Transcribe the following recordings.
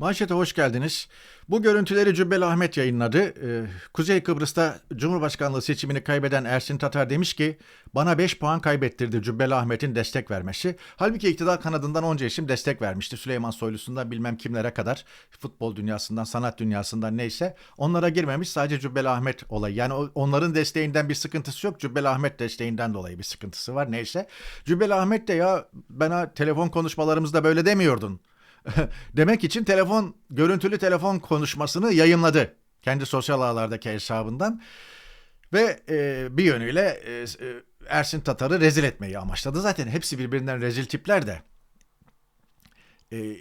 Manşete hoş geldiniz. Bu görüntüleri Cübbeli Ahmet yayınladı. Ee, Kuzey Kıbrıs'ta Cumhurbaşkanlığı seçimini kaybeden Ersin Tatar demiş ki bana 5 puan kaybettirdi Cübbeli Ahmet'in destek vermesi. Halbuki iktidar kanadından onca isim destek vermişti. Süleyman Soylusu'ndan bilmem kimlere kadar futbol dünyasından, sanat dünyasından neyse onlara girmemiş sadece Cübbeli Ahmet olayı. Yani onların desteğinden bir sıkıntısı yok. Cübbeli Ahmet desteğinden dolayı bir sıkıntısı var neyse. Cübbeli Ahmet de ya bana telefon konuşmalarımızda böyle demiyordun demek için telefon görüntülü telefon konuşmasını yayınladı kendi sosyal ağlardaki hesabından ve e, bir yönüyle e, e, Ersin Tatar'ı rezil etmeyi amaçladı. Zaten hepsi birbirinden rezil tipler de. E,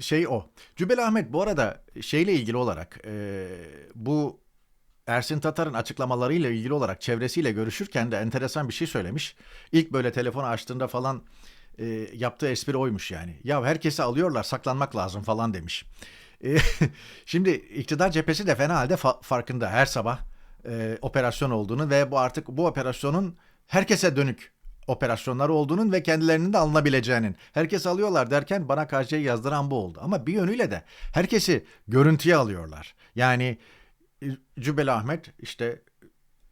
şey o. Cübbeli Ahmet bu arada şeyle ilgili olarak e, bu Ersin Tatar'ın açıklamalarıyla ilgili olarak çevresiyle görüşürken de enteresan bir şey söylemiş. İlk böyle telefonu açtığında falan e, yaptığı espri oymuş yani. Ya herkesi alıyorlar saklanmak lazım falan demiş. E, şimdi iktidar cephesi de fena halde fa- farkında her sabah e, operasyon olduğunu ve bu artık bu operasyonun herkese dönük operasyonlar olduğunun ve kendilerinin de alınabileceğinin. Herkes alıyorlar derken bana karşıya yazdıran bu oldu. Ama bir yönüyle de herkesi görüntüye alıyorlar. Yani e, Cübbeli Ahmet işte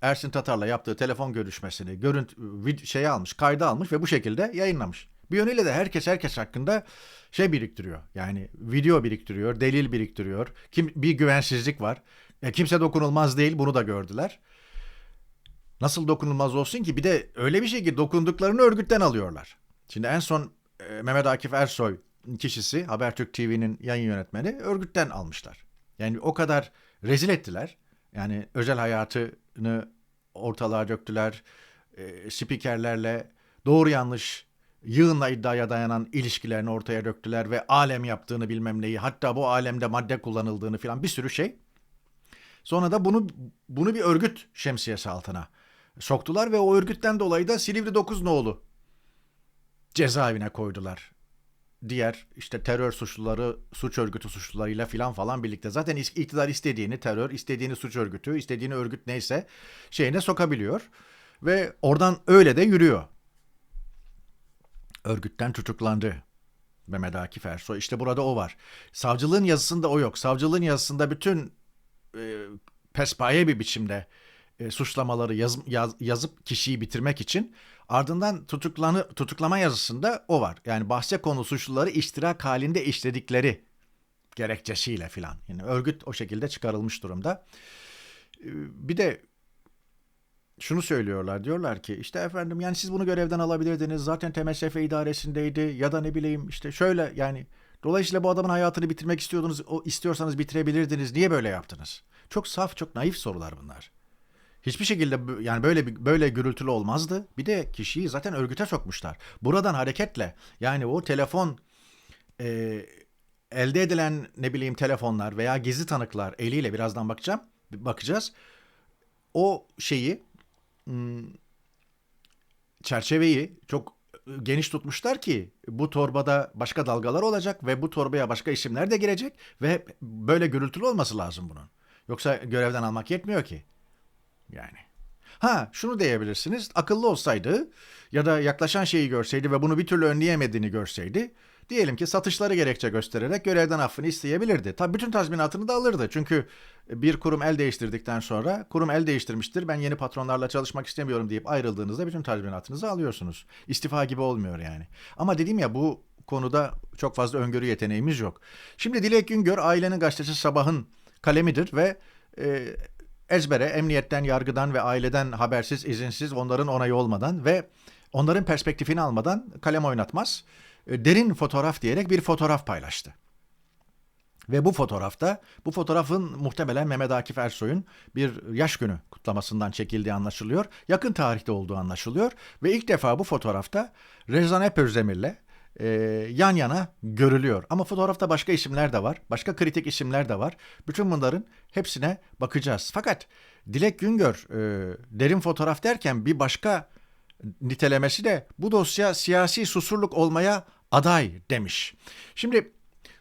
Ersin Tatar'la yaptığı telefon görüşmesini görüntü şeye almış, kayda almış ve bu şekilde yayınlamış. Bir yönüyle de herkes herkes hakkında şey biriktiriyor. Yani video biriktiriyor, delil biriktiriyor. Kim bir güvensizlik var. E, kimse dokunulmaz değil, bunu da gördüler. Nasıl dokunulmaz olsun ki? Bir de öyle bir şey ki dokunduklarını örgütten alıyorlar. Şimdi en son e, Mehmet Akif Ersoy kişisi Habertürk TV'nin yayın yönetmeni örgütten almışlar. Yani o kadar rezil ettiler. Yani özel hayatını ortalığa döktüler. E, spikerlerle doğru yanlış yığınla iddiaya dayanan ilişkilerini ortaya döktüler ve alem yaptığını bilmem neyi hatta bu alemde madde kullanıldığını filan bir sürü şey. Sonra da bunu bunu bir örgüt şemsiyesi altına soktular ve o örgütten dolayı da Silivri 9 nolu cezaevine koydular. Diğer işte terör suçluları, suç örgütü suçlularıyla filan falan birlikte. Zaten iktidar istediğini terör, istediğini suç örgütü, istediğini örgüt neyse şeyine sokabiliyor. Ve oradan öyle de yürüyor. Örgütten tutuklandı. Mehmet Akif Ersoy. İşte burada o var. Savcılığın yazısında o yok. Savcılığın yazısında bütün e, pespaye bir biçimde e, suçlamaları yaz- yaz- yazıp kişiyi bitirmek için ardından tutuklanı tutuklama yazısında o var. Yani bahse konu suçluları iştirak halinde işledikleri gerekçesiyle filan. Yani örgüt o şekilde çıkarılmış durumda. E, Bir de şunu söylüyorlar. Diyorlar ki işte efendim yani siz bunu görevden alabilirdiniz. Zaten TMSF idaresindeydi ya da ne bileyim işte şöyle yani dolayısıyla bu adamın hayatını bitirmek istiyordunuz. O istiyorsanız bitirebilirdiniz. Niye böyle yaptınız? Çok saf, çok naif sorular bunlar. Hiçbir şekilde yani böyle böyle gürültülü olmazdı. Bir de kişiyi zaten örgüte sokmuşlar. Buradan hareketle yani o telefon e, elde edilen ne bileyim telefonlar veya gizli tanıklar eliyle birazdan bakacağım bakacağız. O şeyi çerçeveyi çok geniş tutmuşlar ki bu torbada başka dalgalar olacak ve bu torbaya başka isimler de girecek ve böyle gürültülü olması lazım bunun. Yoksa görevden almak yetmiyor ki. Yani. Ha şunu diyebilirsiniz. Akıllı olsaydı ya da yaklaşan şeyi görseydi ve bunu bir türlü önleyemediğini görseydi diyelim ki satışları gerekçe göstererek görevden affını isteyebilirdi. Tabii bütün tazminatını da alırdı. Çünkü bir kurum el değiştirdikten sonra kurum el değiştirmiştir. Ben yeni patronlarla çalışmak istemiyorum deyip ayrıldığınızda bütün tazminatınızı alıyorsunuz. İstifa gibi olmuyor yani. Ama dedim ya bu konuda çok fazla öngörü yeteneğimiz yok. Şimdi Dilek Güngör ailenin gazetesi Sabah'ın kalemidir ve e, ezbere emniyetten, yargıdan ve aileden habersiz, izinsiz, onların onayı olmadan ve onların perspektifini almadan kalem oynatmaz. E, Derin fotoğraf diyerek bir fotoğraf paylaştı. Ve bu fotoğrafta, bu fotoğrafın muhtemelen Mehmet Akif Ersoy'un bir yaş günü kutlamasından çekildiği anlaşılıyor. Yakın tarihte olduğu anlaşılıyor. Ve ilk defa bu fotoğrafta Rezan Epözdemir'le e, yan yana görülüyor. Ama fotoğrafta başka isimler de var. Başka kritik isimler de var. Bütün bunların hepsine bakacağız. Fakat Dilek Güngör e, derin fotoğraf derken bir başka nitelemesi de bu dosya siyasi susurluk olmaya aday demiş. Şimdi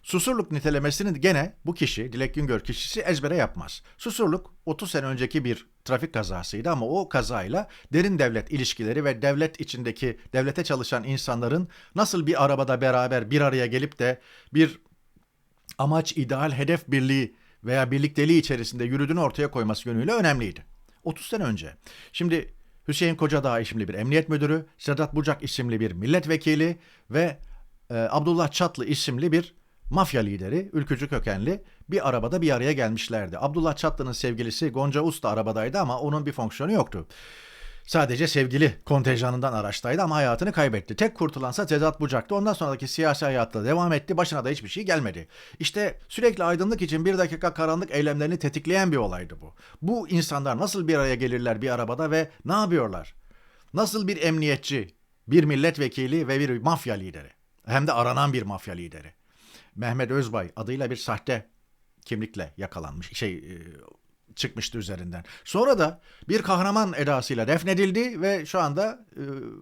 Susurluk nitelemesini gene bu kişi, Dilek Güngör kişisi ezbere yapmaz. Susurluk 30 sene önceki bir trafik kazasıydı ama o kazayla derin devlet ilişkileri ve devlet içindeki devlete çalışan insanların nasıl bir arabada beraber bir araya gelip de bir amaç, ideal, hedef birliği veya birlikteliği içerisinde yürüdüğünü ortaya koyması yönüyle önemliydi. 30 sene önce. Şimdi Hüseyin Kocadağ isimli bir emniyet müdürü, Sedat Bucak isimli bir milletvekili ve e, Abdullah Çatlı isimli bir mafya lideri, ülkücü kökenli bir arabada bir araya gelmişlerdi. Abdullah Çatlı'nın sevgilisi Gonca Usta arabadaydı ama onun bir fonksiyonu yoktu. Sadece sevgili kontenjanından araçtaydı ama hayatını kaybetti. Tek kurtulansa Sedat Bucak'tı. Ondan sonraki siyasi hayatla devam etti. Başına da hiçbir şey gelmedi. İşte sürekli aydınlık için bir dakika karanlık eylemlerini tetikleyen bir olaydı bu. Bu insanlar nasıl bir araya gelirler bir arabada ve ne yapıyorlar? Nasıl bir emniyetçi, bir milletvekili ve bir mafya lideri? Hem de aranan bir mafya lideri. Mehmet Özbay adıyla bir sahte kimlikle yakalanmış. Şey e, çıkmıştı üzerinden. Sonra da bir kahraman edasıyla defnedildi ve şu anda e,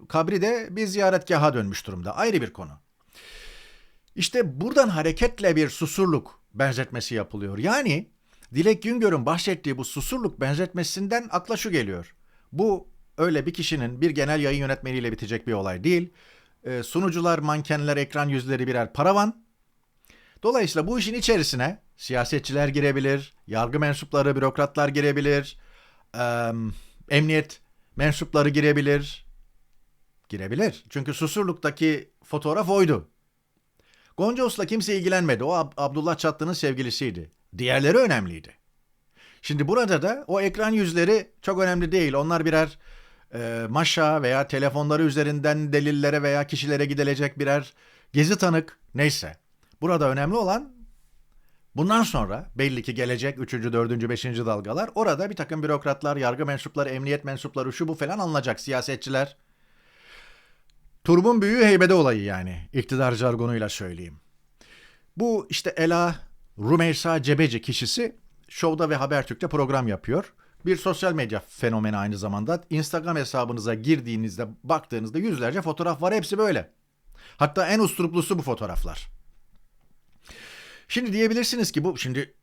kabri de bir ziyaretgaha dönmüş durumda. Ayrı bir konu. İşte buradan hareketle bir susurluk benzetmesi yapılıyor. Yani Dilek Güngör'ün bahsettiği bu susurluk benzetmesinden akla şu geliyor. Bu öyle bir kişinin bir genel yayın yönetmeniyle bitecek bir olay değil. E, sunucular, mankenler, ekran yüzleri birer paravan. Dolayısıyla bu işin içerisine siyasetçiler girebilir, yargı mensupları, bürokratlar girebilir, emniyet mensupları girebilir. Girebilir. Çünkü Susurluk'taki fotoğraf oydu. Gonca Us'la kimse ilgilenmedi. O Ab- Abdullah Çatlı'nın sevgilisiydi. Diğerleri önemliydi. Şimdi burada da o ekran yüzleri çok önemli değil. Onlar birer e, maşa veya telefonları üzerinden delillere veya kişilere gidilecek birer gezi tanık neyse. Burada önemli olan bundan sonra belli ki gelecek 3. 4. 5. dalgalar orada bir takım bürokratlar, yargı mensupları, emniyet mensupları şu bu falan alınacak siyasetçiler. Turbun büyüğü heybede olayı yani iktidar jargonuyla söyleyeyim. Bu işte Ela Rumeysa Cebeci kişisi Show'da ve Habertürk'te program yapıyor. Bir sosyal medya fenomeni aynı zamanda. Instagram hesabınıza girdiğinizde baktığınızda yüzlerce fotoğraf var hepsi böyle. Hatta en usturuplusu bu fotoğraflar. Şimdi diyebilirsiniz ki bu şimdi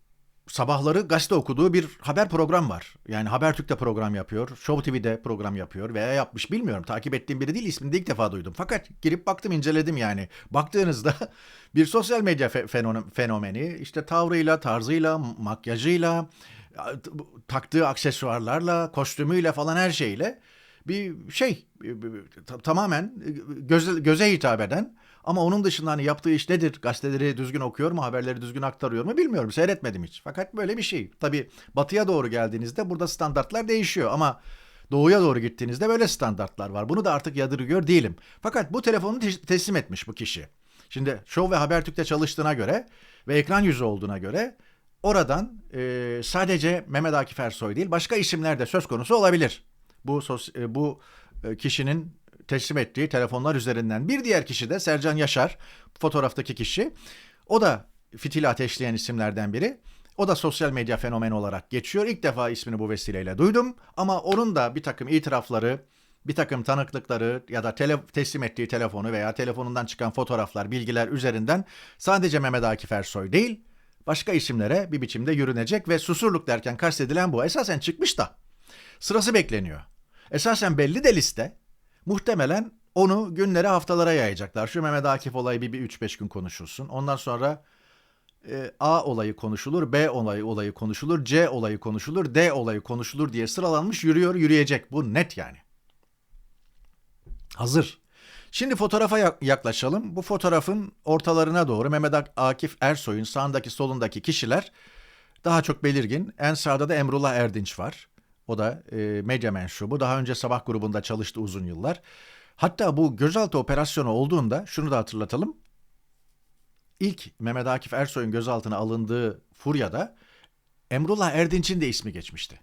sabahları gazete okuduğu bir haber program var. Yani Habertürk'te program yapıyor, Show TV'de program yapıyor veya yapmış bilmiyorum. Takip ettiğim biri değil, ismini de ilk defa duydum. Fakat girip baktım, inceledim yani. Baktığınızda bir sosyal medya fe- fenomeni, işte tavrıyla, tarzıyla, makyajıyla, taktığı aksesuarlarla, kostümüyle falan her şeyle bir şey ta- tamamen göze, göze hitap eden ama onun dışında hani yaptığı iş nedir? Gazeteleri düzgün okuyor mu? Haberleri düzgün aktarıyor mu? Bilmiyorum. Seyretmedim hiç. Fakat böyle bir şey. Tabii batıya doğru geldiğinizde burada standartlar değişiyor ama doğuya doğru gittiğinizde böyle standartlar var. Bunu da artık yadırgıyor değilim. Fakat bu telefonu te- teslim etmiş bu kişi. Şimdi Show ve Habertürk'te çalıştığına göre ve ekran yüzü olduğuna göre oradan e, sadece Mehmet Akif Ersoy değil başka isimler de söz konusu olabilir. Bu sos, e, bu e, kişinin teslim ettiği telefonlar üzerinden. Bir diğer kişi de Sercan Yaşar, fotoğraftaki kişi. O da fitili ateşleyen isimlerden biri. O da sosyal medya fenomeni olarak geçiyor. İlk defa ismini bu vesileyle duydum. Ama onun da bir takım itirafları, bir takım tanıklıkları ya da tele, teslim ettiği telefonu veya telefonundan çıkan fotoğraflar, bilgiler üzerinden sadece Mehmet Akif Ersoy değil, başka isimlere bir biçimde yürünecek ve susurluk derken kastedilen bu. Esasen çıkmış da sırası bekleniyor. Esasen belli de liste. Muhtemelen onu günlere haftalara yayacaklar. Şu Mehmet Akif olayı bir, bir 3-5 gün konuşulsun. Ondan sonra e, A olayı konuşulur, B olayı olayı konuşulur, C olayı konuşulur, D olayı konuşulur diye sıralanmış yürüyor yürüyecek. Bu net yani. Hazır. Şimdi fotoğrafa yaklaşalım. Bu fotoğrafın ortalarına doğru Mehmet Akif Ersoy'un sağındaki solundaki kişiler daha çok belirgin. En sağda da Emrullah Erdinç var. O da e, medya mensubu. Daha önce sabah grubunda çalıştı uzun yıllar. Hatta bu gözaltı operasyonu olduğunda şunu da hatırlatalım. İlk Mehmet Akif Ersoy'un gözaltına alındığı furyada Emrullah Erdinç'in de ismi geçmişti.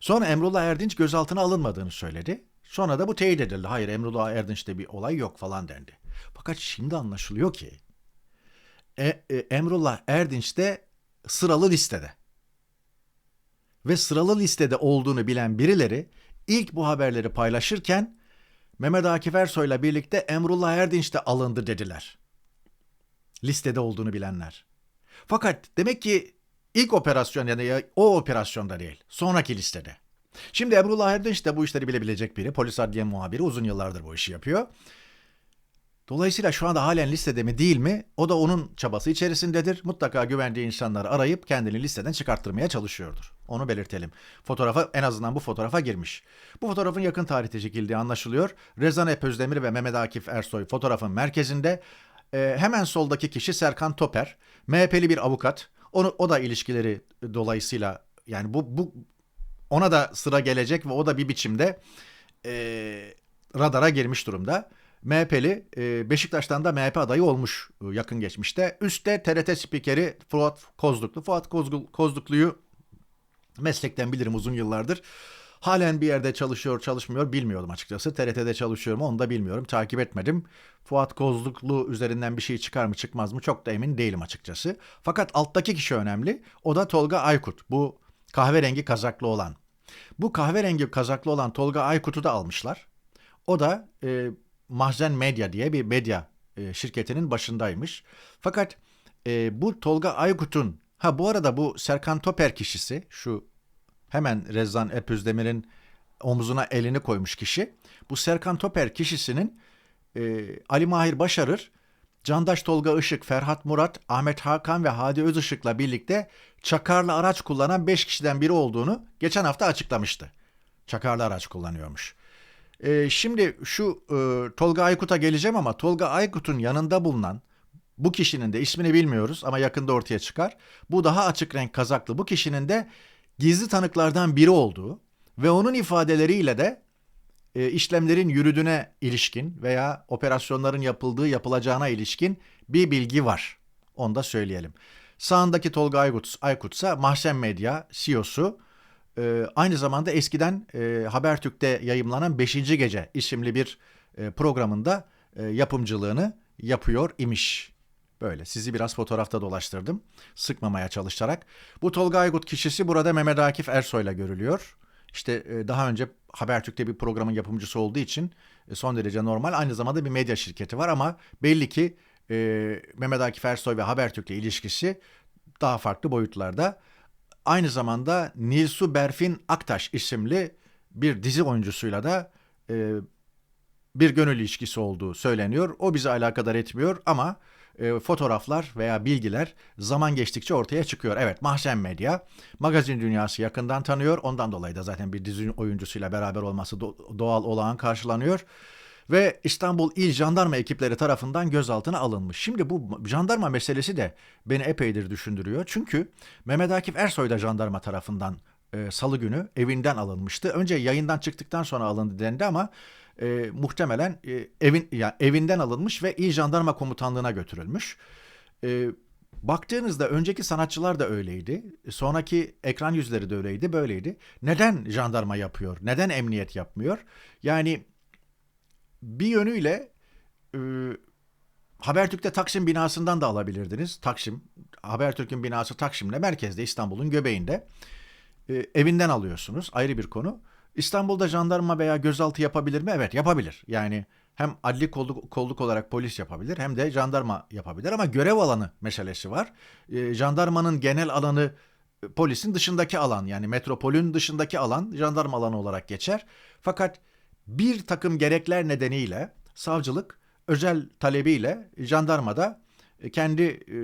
Sonra Emrullah Erdinç gözaltına alınmadığını söyledi. Sonra da bu teyit edildi. Hayır Emrullah Erdinç'te bir olay yok falan dendi. Fakat şimdi anlaşılıyor ki e, e, Emrullah Erdinç de sıralı listede ve sıralı listede olduğunu bilen birileri ilk bu haberleri paylaşırken Mehmet Akif Ersoy'la birlikte Emrullah Erdinç de alındı dediler. Listede olduğunu bilenler. Fakat demek ki ilk operasyon yani o operasyonda değil, sonraki listede. Şimdi Emrullah Erdinç de bu işleri bilebilecek biri. Polis adliye muhabiri uzun yıllardır bu işi yapıyor. Dolayısıyla şu anda halen listede mi değil mi? O da onun çabası içerisindedir. Mutlaka güvendiği insanları arayıp kendini listeden çıkarttırmaya çalışıyordur. Onu belirtelim. Fotoğrafa en azından bu fotoğrafa girmiş. Bu fotoğrafın yakın tarihte çekildiği anlaşılıyor. Rezan Ep Özdemir ve Mehmet Akif Ersoy fotoğrafın merkezinde. Ee, hemen soldaki kişi Serkan Toper. MHP'li bir avukat. Onu, o da ilişkileri dolayısıyla yani bu, bu ona da sıra gelecek ve o da bir biçimde e, radara girmiş durumda. MHP'li e, Beşiktaş'tan da MHP adayı olmuş e, yakın geçmişte. Üstte TRT spikeri Fuat Kozluklu. Fuat Kozluklu'yu meslekten bilirim uzun yıllardır. Halen bir yerde çalışıyor çalışmıyor bilmiyorum açıkçası. TRT'de çalışıyor mu onu da bilmiyorum. Takip etmedim. Fuat Kozluklu üzerinden bir şey çıkar mı çıkmaz mı çok da emin değilim açıkçası. Fakat alttaki kişi önemli. O da Tolga Aykut. Bu kahverengi kazaklı olan. Bu kahverengi kazaklı olan Tolga Aykut'u da almışlar. O da e, Mahzen Medya diye bir medya e, şirketinin başındaymış. Fakat e, bu Tolga Aykut'un ha bu arada bu Serkan Toper kişisi şu hemen Rezzan Epözdemir'in omzuna elini koymuş kişi. Bu Serkan Toper kişisinin e, Ali Mahir Başarır, Candaş Tolga Işık, Ferhat Murat, Ahmet Hakan ve Hadi Özışık'la birlikte çakarlı araç kullanan 5 kişiden biri olduğunu geçen hafta açıklamıştı. Çakarlı araç kullanıyormuş. E, şimdi şu e, Tolga Aykut'a geleceğim ama Tolga Aykut'un yanında bulunan bu kişinin de ismini bilmiyoruz ama yakında ortaya çıkar. Bu daha açık renk kazaklı bu kişinin de gizli tanıklardan biri olduğu ve onun ifadeleriyle de e, işlemlerin yürüdüğüne ilişkin veya operasyonların yapıldığı yapılacağına ilişkin bir bilgi var. Onu da söyleyelim. Sağındaki Tolga Aykut, Aykut ise Mahsen Medya CEO'su. E, aynı zamanda eskiden e, Habertürk'te yayımlanan 5. Gece isimli bir e, programında e, yapımcılığını yapıyor imiş. Böyle sizi biraz fotoğrafta dolaştırdım. Sıkmamaya çalışarak. Bu Tolga Aykut kişisi burada Mehmet Akif Ersoy'la görülüyor. İşte e, daha önce Habertürk'te bir programın yapımcısı olduğu için e, son derece normal. Aynı zamanda bir medya şirketi var ama belli ki e, Mehmet Akif Ersoy ve Habertürk'le ilişkisi daha farklı boyutlarda. Aynı zamanda Nilsu Berfin Aktaş isimli bir dizi oyuncusuyla da e, bir gönül ilişkisi olduğu söyleniyor. O bizi alakadar etmiyor ama e, fotoğraflar veya bilgiler zaman geçtikçe ortaya çıkıyor. Evet Mahzen Medya magazin dünyası yakından tanıyor. Ondan dolayı da zaten bir dizi oyuncusuyla beraber olması do- doğal olağan karşılanıyor. Ve İstanbul İl Jandarma ekipleri tarafından gözaltına alınmış. Şimdi bu jandarma meselesi de beni epeydir düşündürüyor. Çünkü Mehmet Akif Ersoy da jandarma tarafından e, salı günü evinden alınmıştı. Önce yayından çıktıktan sonra alındı dendi ama e, muhtemelen e, evin yani evinden alınmış ve İl Jandarma Komutanlığı'na götürülmüş. E, baktığınızda önceki sanatçılar da öyleydi. Sonraki ekran yüzleri de öyleydi, böyleydi. Neden jandarma yapıyor? Neden emniyet yapmıyor? Yani bir yönüyle e, Habertürk'te Taksim binasından da alabilirdiniz. Taksim, Habertürk'ün binası Taksim'de, merkezde İstanbul'un göbeğinde. E, evinden alıyorsunuz, ayrı bir konu. İstanbul'da jandarma veya gözaltı yapabilir mi? Evet yapabilir. Yani hem adli kolluk, kolluk olarak polis yapabilir hem de jandarma yapabilir ama görev alanı meselesi var. E, jandarmanın genel alanı e, polisin dışındaki alan yani metropolün dışındaki alan jandarma alanı olarak geçer. Fakat bir takım gerekler nedeniyle savcılık özel talebiyle jandarmada e, kendi e,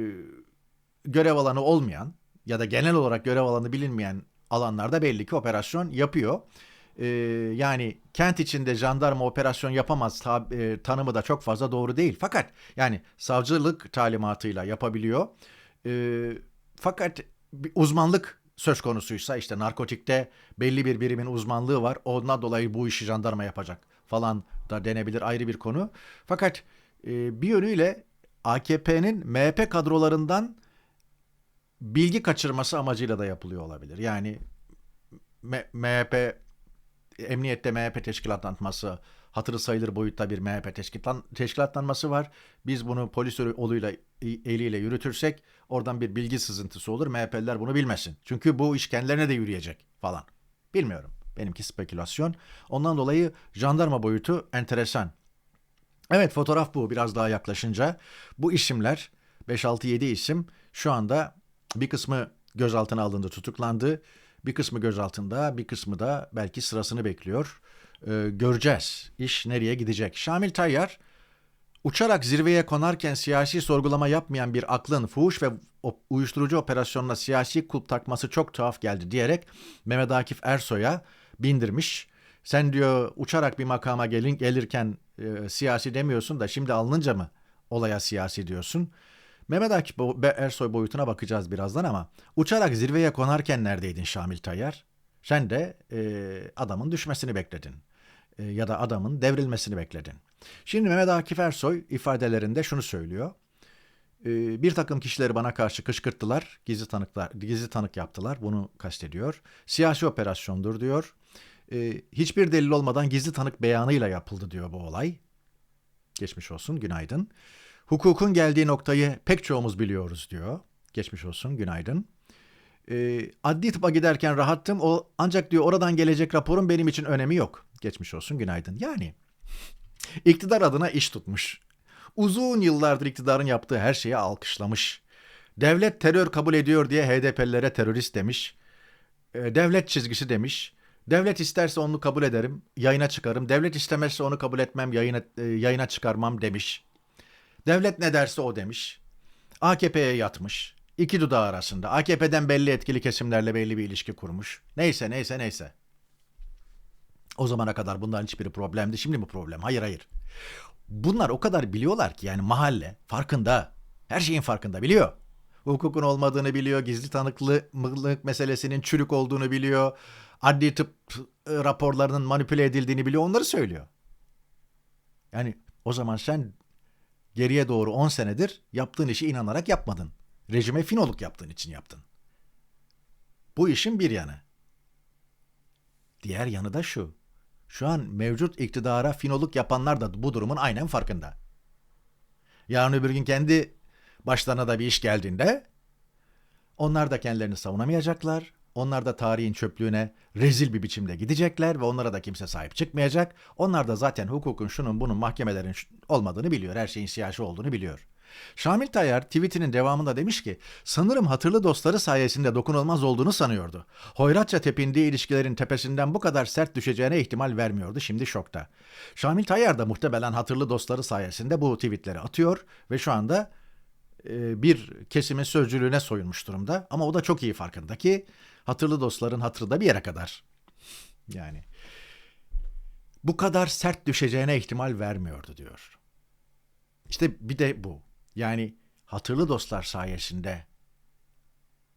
görev alanı olmayan ya da genel olarak görev alanı bilinmeyen alanlarda belli ki operasyon yapıyor e, yani kent içinde jandarma operasyon yapamaz ta, e, tanımı da çok fazla doğru değil. Fakat yani savcılık talimatıyla yapabiliyor. E, fakat uzmanlık söz konusuysa işte narkotikte belli bir birimin uzmanlığı var. Ondan dolayı bu işi jandarma yapacak falan da denebilir ayrı bir konu. Fakat e, bir yönüyle AKP'nin MHP kadrolarından bilgi kaçırması amacıyla da yapılıyor olabilir. Yani MHP emniyette MHP teşkilatlanması hatırı sayılır boyutta bir MHP teşkilatlan, teşkilatlanması var. Biz bunu polis yoluyla eliyle yürütürsek oradan bir bilgi sızıntısı olur. MHP'liler bunu bilmesin. Çünkü bu iş kendilerine de yürüyecek falan. Bilmiyorum. Benimki spekülasyon. Ondan dolayı jandarma boyutu enteresan. Evet fotoğraf bu biraz daha yaklaşınca. Bu isimler 5-6-7 isim şu anda bir kısmı gözaltına alındı, tutuklandı. Bir kısmı gözaltında, bir kısmı da belki sırasını bekliyor. Ee, göreceğiz. İş nereye gidecek? Şamil Tayyar Uçarak zirveye konarken siyasi sorgulama yapmayan bir aklın fuhuş ve uyuşturucu operasyonuna siyasi kulp takması çok tuhaf geldi diyerek Mehmet Akif Ersoy'a bindirmiş. Sen diyor uçarak bir makama gelin gelirken e, siyasi demiyorsun da şimdi alınınca mı olaya siyasi diyorsun? Mehmet Akif Ersoy boyutuna bakacağız birazdan ama uçarak zirveye konarken neredeydin Şamil Tayyar? Sen de e, adamın düşmesini bekledin E, ya da adamın devrilmesini bekledin. Şimdi Mehmet Akif Ersoy ifadelerinde şunu söylüyor. E, bir takım kişileri bana karşı kışkırttılar, gizli tanıklar, gizli tanık yaptılar. Bunu kastediyor. Siyasi operasyondur diyor. E, hiçbir delil olmadan gizli tanık beyanıyla yapıldı diyor bu olay. Geçmiş olsun, günaydın. Hukukun geldiği noktayı pek çoğumuz biliyoruz diyor. Geçmiş olsun, günaydın. E, adli tıpa giderken rahattım. O ancak diyor oradan gelecek raporun benim için önemi yok. Geçmiş olsun, günaydın. Yani iktidar adına iş tutmuş. Uzun yıllardır iktidarın yaptığı her şeyi alkışlamış. Devlet terör kabul ediyor diye HDP'lilere terörist demiş. E, devlet çizgisi demiş. Devlet isterse onu kabul ederim, yayına çıkarım. Devlet istemezse onu kabul etmem, yayına, e, yayına çıkarmam demiş. Devlet ne derse o demiş. AKP'ye yatmış. İki dudağı arasında. AKP'den belli etkili kesimlerle belli bir ilişki kurmuş. Neyse neyse neyse. O zamana kadar bunların hiçbiri problemdi. Şimdi mi problem? Hayır hayır. Bunlar o kadar biliyorlar ki yani mahalle farkında. Her şeyin farkında biliyor. Hukukun olmadığını biliyor. Gizli tanıklık meselesinin çürük olduğunu biliyor. Adli tıp e, raporlarının manipüle edildiğini biliyor. Onları söylüyor. Yani o zaman sen geriye doğru 10 senedir yaptığın işi inanarak yapmadın. Rejime finoluk yaptığın için yaptın. Bu işin bir yanı. Diğer yanı da şu. Şu an mevcut iktidara finoluk yapanlar da bu durumun aynen farkında. Yarın öbür gün kendi başlarına da bir iş geldiğinde onlar da kendilerini savunamayacaklar. Onlar da tarihin çöplüğüne rezil bir biçimde gidecekler ve onlara da kimse sahip çıkmayacak. Onlar da zaten hukukun şunun bunun mahkemelerin olmadığını biliyor. Her şeyin siyasi olduğunu biliyor. Şamil Tayyar tweetinin devamında demiş ki sanırım hatırlı dostları sayesinde dokunulmaz olduğunu sanıyordu. Hoyratça tepindiği ilişkilerin tepesinden bu kadar sert düşeceğine ihtimal vermiyordu şimdi şokta. Şamil Tayyar da muhtemelen hatırlı dostları sayesinde bu tweetleri atıyor ve şu anda e, bir kesimin sözcülüğüne soyunmuş durumda. Ama o da çok iyi farkında ki hatırlı dostların hatırı da bir yere kadar. Yani bu kadar sert düşeceğine ihtimal vermiyordu diyor. İşte bir de bu. Yani hatırlı dostlar sayesinde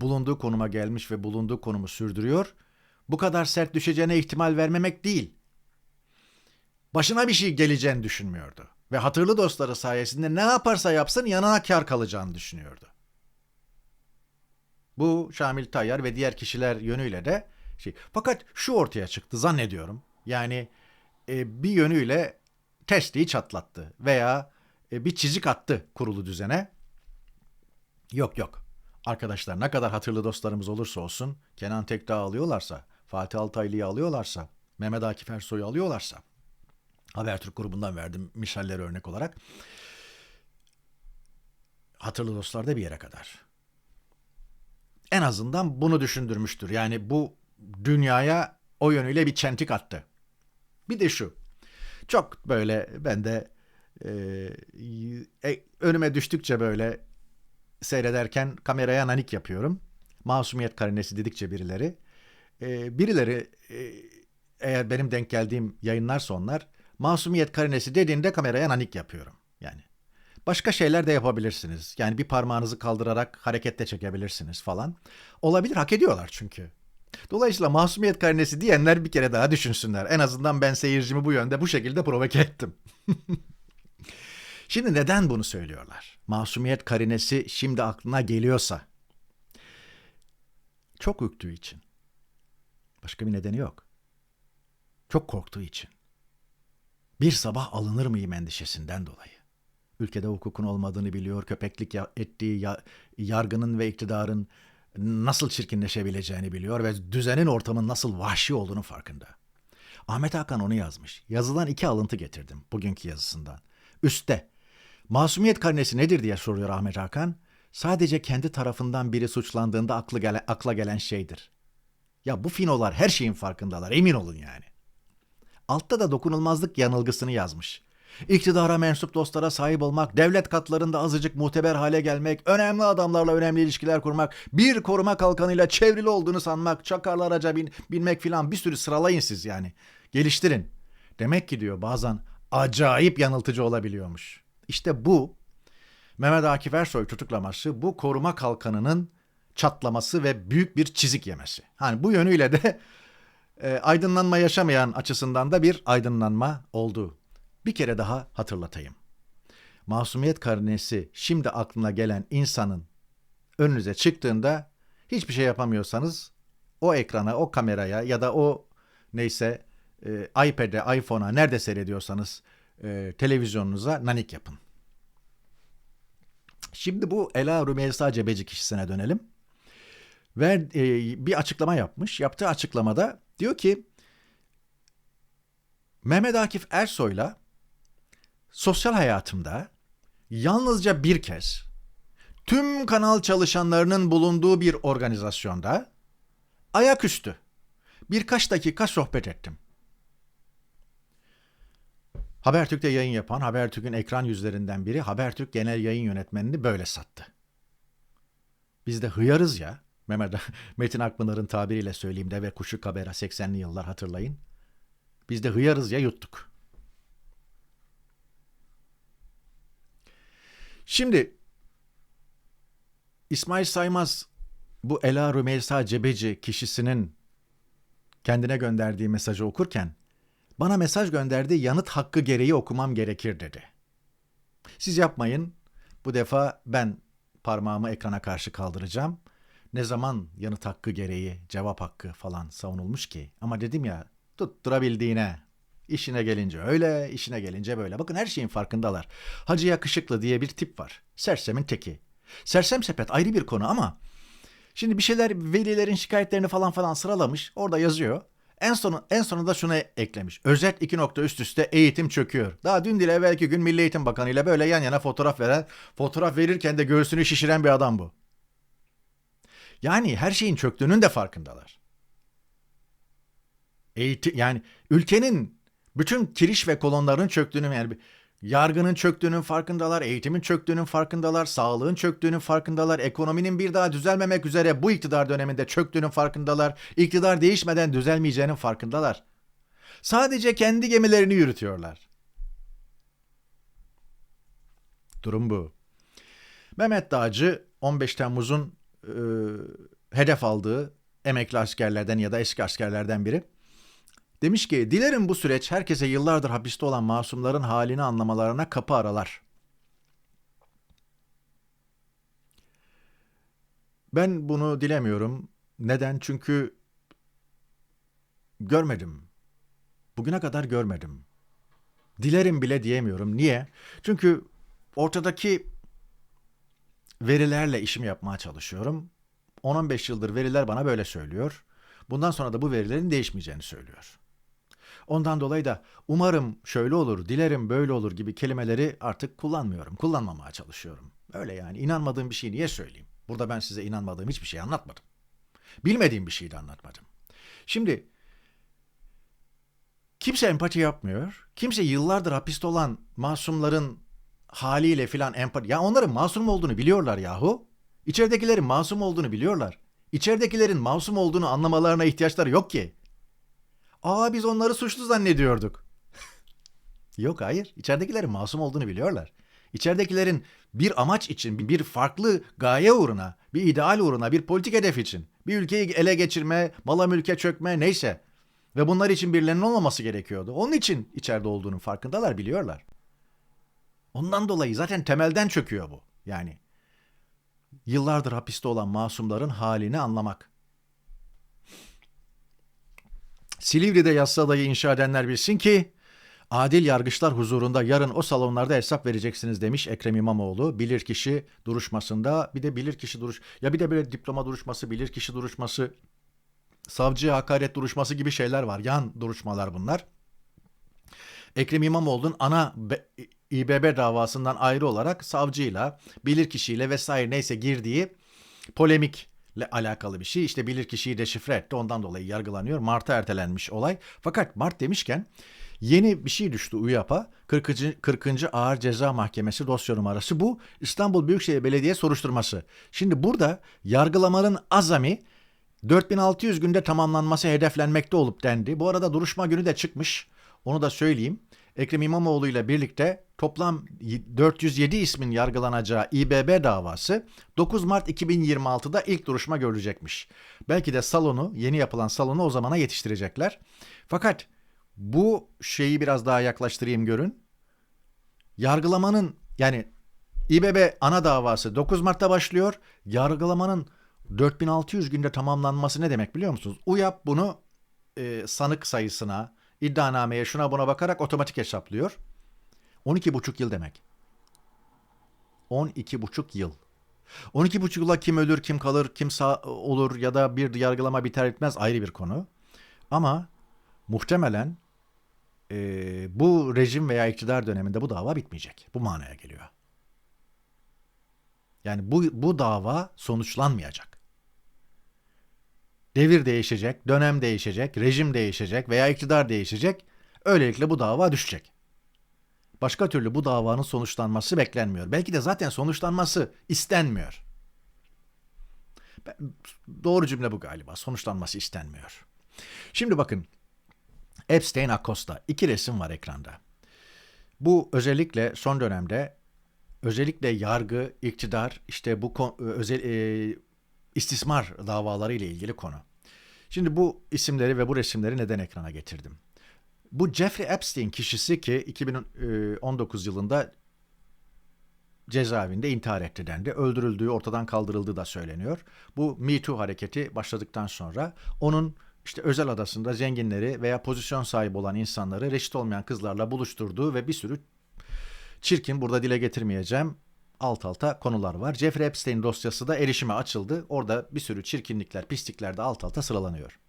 bulunduğu konuma gelmiş ve bulunduğu konumu sürdürüyor. Bu kadar sert düşeceğine ihtimal vermemek değil. Başına bir şey geleceğini düşünmüyordu. Ve hatırlı dostları sayesinde ne yaparsa yapsın yanına kar kalacağını düşünüyordu. Bu Şamil Tayyar ve diğer kişiler yönüyle de şey. Fakat şu ortaya çıktı zannediyorum. Yani e, bir yönüyle testiyi çatlattı veya e, bir çizik attı kurulu düzene. Yok yok. Arkadaşlar ne kadar hatırlı dostlarımız olursa olsun Kenan Tekdağ alıyorlarsa, Fatih Altaylı'yı alıyorlarsa, Mehmet Akif Ersoy'u alıyorlarsa Habertürk grubundan verdim misalleri örnek olarak. Hatırlı dostlar da bir yere kadar. En azından bunu düşündürmüştür. Yani bu dünyaya o yönüyle bir çentik attı. Bir de şu. Çok böyle ben de e, e, önüme düştükçe böyle seyrederken kameraya nanik yapıyorum. Masumiyet karinesi dedikçe birileri. E, birileri e, eğer benim denk geldiğim yayınlarsa onlar masumiyet karinesi dediğinde kameraya nanik yapıyorum. Yani başka şeyler de yapabilirsiniz. Yani bir parmağınızı kaldırarak harekette çekebilirsiniz falan. Olabilir hak ediyorlar çünkü. Dolayısıyla masumiyet karinesi diyenler bir kere daha düşünsünler. En azından ben seyircimi bu yönde bu şekilde provoke ettim. Şimdi neden bunu söylüyorlar? Masumiyet karinesi şimdi aklına geliyorsa. Çok ürktüğü için. Başka bir nedeni yok. Çok korktuğu için. Bir sabah alınır mıyım endişesinden dolayı. Ülkede hukukun olmadığını biliyor, köpeklik ettiği ya- yargının ve iktidarın nasıl çirkinleşebileceğini biliyor ve düzenin ortamın nasıl vahşi olduğunu farkında. Ahmet Hakan onu yazmış. Yazılan iki alıntı getirdim bugünkü yazısından. Üste, masumiyet karnesi nedir diye soruyor Ahmet Hakan. Sadece kendi tarafından biri suçlandığında aklı gele- akla gelen şeydir. Ya bu finolar her şeyin farkındalar emin olun yani. Altta da dokunulmazlık yanılgısını yazmış. İktidara mensup dostlara sahip olmak, devlet katlarında azıcık muteber hale gelmek, önemli adamlarla önemli ilişkiler kurmak, bir koruma kalkanıyla çevrili olduğunu sanmak, çakarlı araca bin, binmek filan bir sürü sıralayın siz yani. Geliştirin. Demek ki diyor bazen acayip yanıltıcı olabiliyormuş. İşte bu Mehmet Akif Ersoy tutuklaması bu koruma kalkanının çatlaması ve büyük bir çizik yemesi. Hani bu yönüyle de e, aydınlanma yaşamayan açısından da bir aydınlanma oldu. Bir kere daha hatırlatayım. Masumiyet karnesi şimdi aklına gelen insanın önünüze çıktığında hiçbir şey yapamıyorsanız o ekrana, o kameraya ya da o neyse e, iPad'e, iPhone'a nerede seyrediyorsanız e, televizyonunuza nanik yapın. Şimdi bu Ela Rümeysa Cebeci kişisine dönelim. Ve e, bir açıklama yapmış. Yaptığı açıklamada diyor ki Mehmet Akif Ersoy'la sosyal hayatımda yalnızca bir kez tüm kanal çalışanlarının bulunduğu bir organizasyonda ayaküstü birkaç dakika sohbet ettim. Habertürk'te yayın yapan Habertürk'ün ekran yüzlerinden biri Habertürk Genel Yayın Yönetmenini böyle sattı. Biz de hıyarız ya. Mehmet Metin Akpınar'ın tabiriyle söyleyeyim de ve Kuşu Kabera 80'li yıllar hatırlayın. Biz de hıyarız ya yuttuk. Şimdi İsmail Saymaz bu Ela Rümeysa Cebeci kişisinin kendine gönderdiği mesajı okurken bana mesaj gönderdi yanıt hakkı gereği okumam gerekir dedi. Siz yapmayın. Bu defa ben parmağımı ekrana karşı kaldıracağım. Ne zaman yanıt hakkı gereği cevap hakkı falan savunulmuş ki. Ama dedim ya tutturabildiğine. İşine gelince öyle, işine gelince böyle. Bakın her şeyin farkındalar. Hacı Yakışıklı diye bir tip var. Sersemin teki. Sersem sepet ayrı bir konu ama şimdi bir şeyler velilerin şikayetlerini falan falan sıralamış. Orada yazıyor. En sonu en sonunda şunu eklemiş. Özet iki nokta üst üste eğitim çöküyor. Daha dün değil evvelki gün Milli Eğitim Bakanı ile böyle yan yana fotoğraf veren, fotoğraf verirken de göğsünü şişiren bir adam bu. Yani her şeyin çöktüğünün de farkındalar. Eğitim yani ülkenin bütün kiriş ve kolonların çöktüğünü yani yargının çöktüğünün farkındalar, eğitimin çöktüğünün farkındalar, sağlığın çöktüğünün farkındalar, ekonominin bir daha düzelmemek üzere bu iktidar döneminde çöktüğünün farkındalar, iktidar değişmeden düzelmeyeceğinin farkındalar. Sadece kendi gemilerini yürütüyorlar. Durum bu. Mehmet Dağcı 15 Temmuz'un e, hedef aldığı emekli askerlerden ya da eski askerlerden biri. Demiş ki dilerim bu süreç herkese yıllardır hapiste olan masumların halini anlamalarına kapı aralar. Ben bunu dilemiyorum. Neden? Çünkü görmedim. Bugüne kadar görmedim. Dilerim bile diyemiyorum. Niye? Çünkü ortadaki verilerle işimi yapmaya çalışıyorum. 10-15 yıldır veriler bana böyle söylüyor. Bundan sonra da bu verilerin değişmeyeceğini söylüyor. Ondan dolayı da umarım şöyle olur, dilerim böyle olur gibi kelimeleri artık kullanmıyorum. Kullanmamaya çalışıyorum. Öyle yani inanmadığım bir şeyi niye söyleyeyim? Burada ben size inanmadığım hiçbir şey anlatmadım. Bilmediğim bir şeyi de anlatmadım. Şimdi kimse empati yapmıyor. Kimse yıllardır hapiste olan masumların haliyle filan empati... Ya onların masum olduğunu biliyorlar yahu. İçeridekilerin masum olduğunu biliyorlar. İçeridekilerin masum olduğunu anlamalarına ihtiyaçları yok ki. Aa biz onları suçlu zannediyorduk. Yok hayır. İçeridekilerin masum olduğunu biliyorlar. İçeridekilerin bir amaç için, bir farklı gaye uğruna, bir ideal uğruna, bir politik hedef için, bir ülkeyi ele geçirme, mala mülke çökme neyse. Ve bunlar için birilerinin olmaması gerekiyordu. Onun için içeride olduğunun farkındalar, biliyorlar. Ondan dolayı zaten temelden çöküyor bu. Yani yıllardır hapiste olan masumların halini anlamak. Silivri'de yassı adayı inşa edenler bilsin ki adil yargıçlar huzurunda yarın o salonlarda hesap vereceksiniz demiş Ekrem İmamoğlu. Bilirkişi duruşmasında bir de bilirkişi duruş ya bir de böyle diploma duruşması, bilirkişi duruşması, savcı hakaret duruşması gibi şeyler var. Yan duruşmalar bunlar. Ekrem İmamoğlu'nun ana İBB davasından ayrı olarak savcıyla, bilirkişiyle vesaire neyse girdiği polemik ile alakalı bir şey. İşte bilir kişiyi deşifre etti. Ondan dolayı yargılanıyor. Mart'a ertelenmiş olay. Fakat Mart demişken Yeni bir şey düştü UYAP'a. 40. 40. Ağır Ceza Mahkemesi dosya numarası bu. İstanbul Büyükşehir Belediye soruşturması. Şimdi burada yargılamanın azami 4600 günde tamamlanması hedeflenmekte olup dendi. Bu arada duruşma günü de çıkmış. Onu da söyleyeyim. Ekrem İmamoğlu ile birlikte toplam 407 ismin yargılanacağı İBB davası 9 Mart 2026'da ilk duruşma görülecekmiş. Belki de salonu, yeni yapılan salonu o zamana yetiştirecekler. Fakat bu şeyi biraz daha yaklaştırayım görün. Yargılamanın yani İBB ana davası 9 Mart'ta başlıyor. Yargılamanın 4600 günde tamamlanması ne demek biliyor musunuz? UYAP bunu e, sanık sayısına, iddianameye şuna buna bakarak otomatik hesaplıyor. 12,5 yıl demek. 12,5 yıl. 12,5 yıla kim ölür, kim kalır, kim sağ olur ya da bir yargılama biter bitmez ayrı bir konu. Ama muhtemelen e, bu rejim veya iktidar döneminde bu dava bitmeyecek. Bu manaya geliyor. Yani bu, bu dava sonuçlanmayacak. Devir değişecek, dönem değişecek, rejim değişecek veya iktidar değişecek. Öylelikle bu dava düşecek. Başka türlü bu davanın sonuçlanması beklenmiyor. Belki de zaten sonuçlanması istenmiyor. Doğru cümle bu galiba. Sonuçlanması istenmiyor. Şimdi bakın. Epstein Acosta. iki resim var ekranda. Bu özellikle son dönemde özellikle yargı, iktidar, işte bu özel e, istismar davaları ile ilgili konu. Şimdi bu isimleri ve bu resimleri neden ekrana getirdim? Bu Jeffrey Epstein kişisi ki 2019 yılında cezaevinde intihar etti dendi. Öldürüldüğü, ortadan kaldırıldığı da söyleniyor. Bu Me Too hareketi başladıktan sonra onun işte özel adasında zenginleri veya pozisyon sahibi olan insanları reşit olmayan kızlarla buluşturduğu ve bir sürü çirkin burada dile getirmeyeceğim alt alta konular var. Jeffrey Epstein dosyası da erişime açıldı. Orada bir sürü çirkinlikler, pislikler de alt alta sıralanıyor.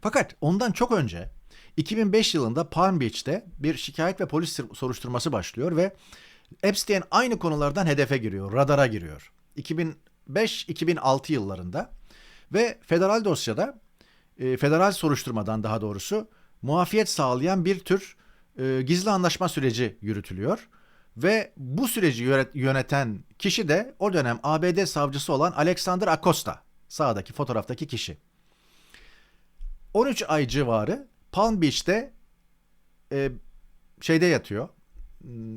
Fakat ondan çok önce 2005 yılında Palm Beach'te bir şikayet ve polis soruşturması başlıyor ve Epstein aynı konulardan hedefe giriyor, radara giriyor. 2005-2006 yıllarında ve federal dosyada, e, federal soruşturmadan daha doğrusu muafiyet sağlayan bir tür e, gizli anlaşma süreci yürütülüyor. Ve bu süreci yöneten kişi de o dönem ABD savcısı olan Alexander Acosta. Sağdaki fotoğraftaki kişi. 13 ay civarı Palm Beach'te e, şeyde yatıyor.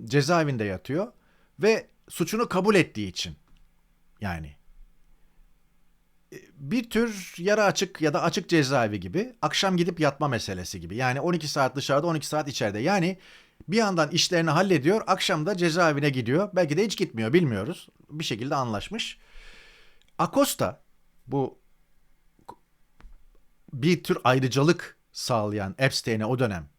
Cezaevinde yatıyor ve suçunu kabul ettiği için yani e, bir tür yarı açık ya da açık cezaevi gibi akşam gidip yatma meselesi gibi. Yani 12 saat dışarıda 12 saat içeride. Yani bir yandan işlerini hallediyor, akşam da cezaevine gidiyor. Belki de hiç gitmiyor, bilmiyoruz. Bir şekilde anlaşmış. Acosta bu bir tür ayrıcalık sağlayan Epstein'e o dönem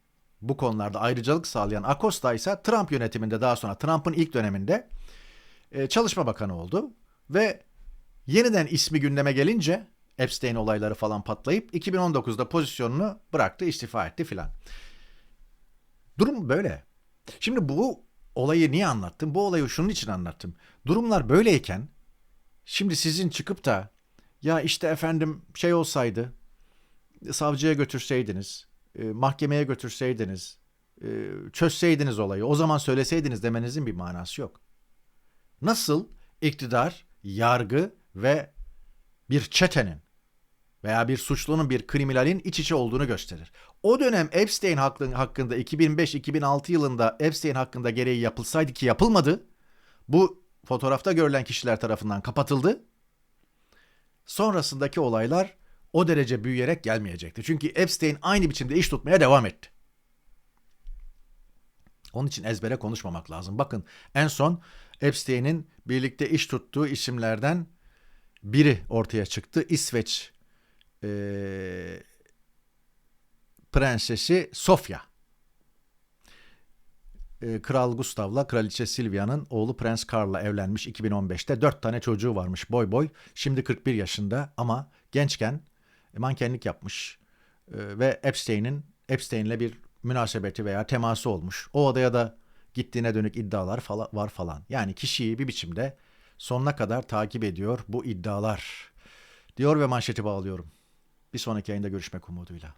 bu konularda ayrıcalık sağlayan Acosta ise Trump yönetiminde daha sonra Trump'ın ilk döneminde e, Çalışma Bakanı oldu ve yeniden ismi gündeme gelince Epstein olayları falan patlayıp 2019'da pozisyonunu bıraktı, istifa etti filan. Durum böyle. Şimdi bu olayı niye anlattım? Bu olayı şunun için anlattım. Durumlar böyleyken şimdi sizin çıkıp da ya işte efendim şey olsaydı savcıya götürseydiniz, e, mahkemeye götürseydiniz, e, çözseydiniz olayı, o zaman söyleseydiniz demenizin bir manası yok. Nasıl iktidar, yargı ve bir çetenin veya bir suçlunun bir kriminalin iç içe olduğunu gösterir. O dönem Epstein hakkında 2005-2006 yılında Epstein hakkında gereği yapılsaydı ki yapılmadı. Bu fotoğrafta görülen kişiler tarafından kapatıldı. Sonrasındaki olaylar o derece büyüyerek gelmeyecekti. Çünkü Epstein aynı biçimde iş tutmaya devam etti. Onun için ezbere konuşmamak lazım. Bakın en son Epstein'in birlikte iş tuttuğu isimlerden biri ortaya çıktı. İsveç e, prensesi Sofya. E, Kral Gustav'la Kraliçe Silvia'nın oğlu Prens Karl'la evlenmiş 2015'te. Dört tane çocuğu varmış boy boy. Şimdi 41 yaşında ama gençken mankenlik yapmış. E, ve Epstein'in Epstein'le bir münasebeti veya teması olmuş. O odaya da gittiğine dönük iddialar falan var falan. Yani kişiyi bir biçimde sonuna kadar takip ediyor bu iddialar. Diyor ve manşeti bağlıyorum. Bir sonraki yayında görüşmek umuduyla.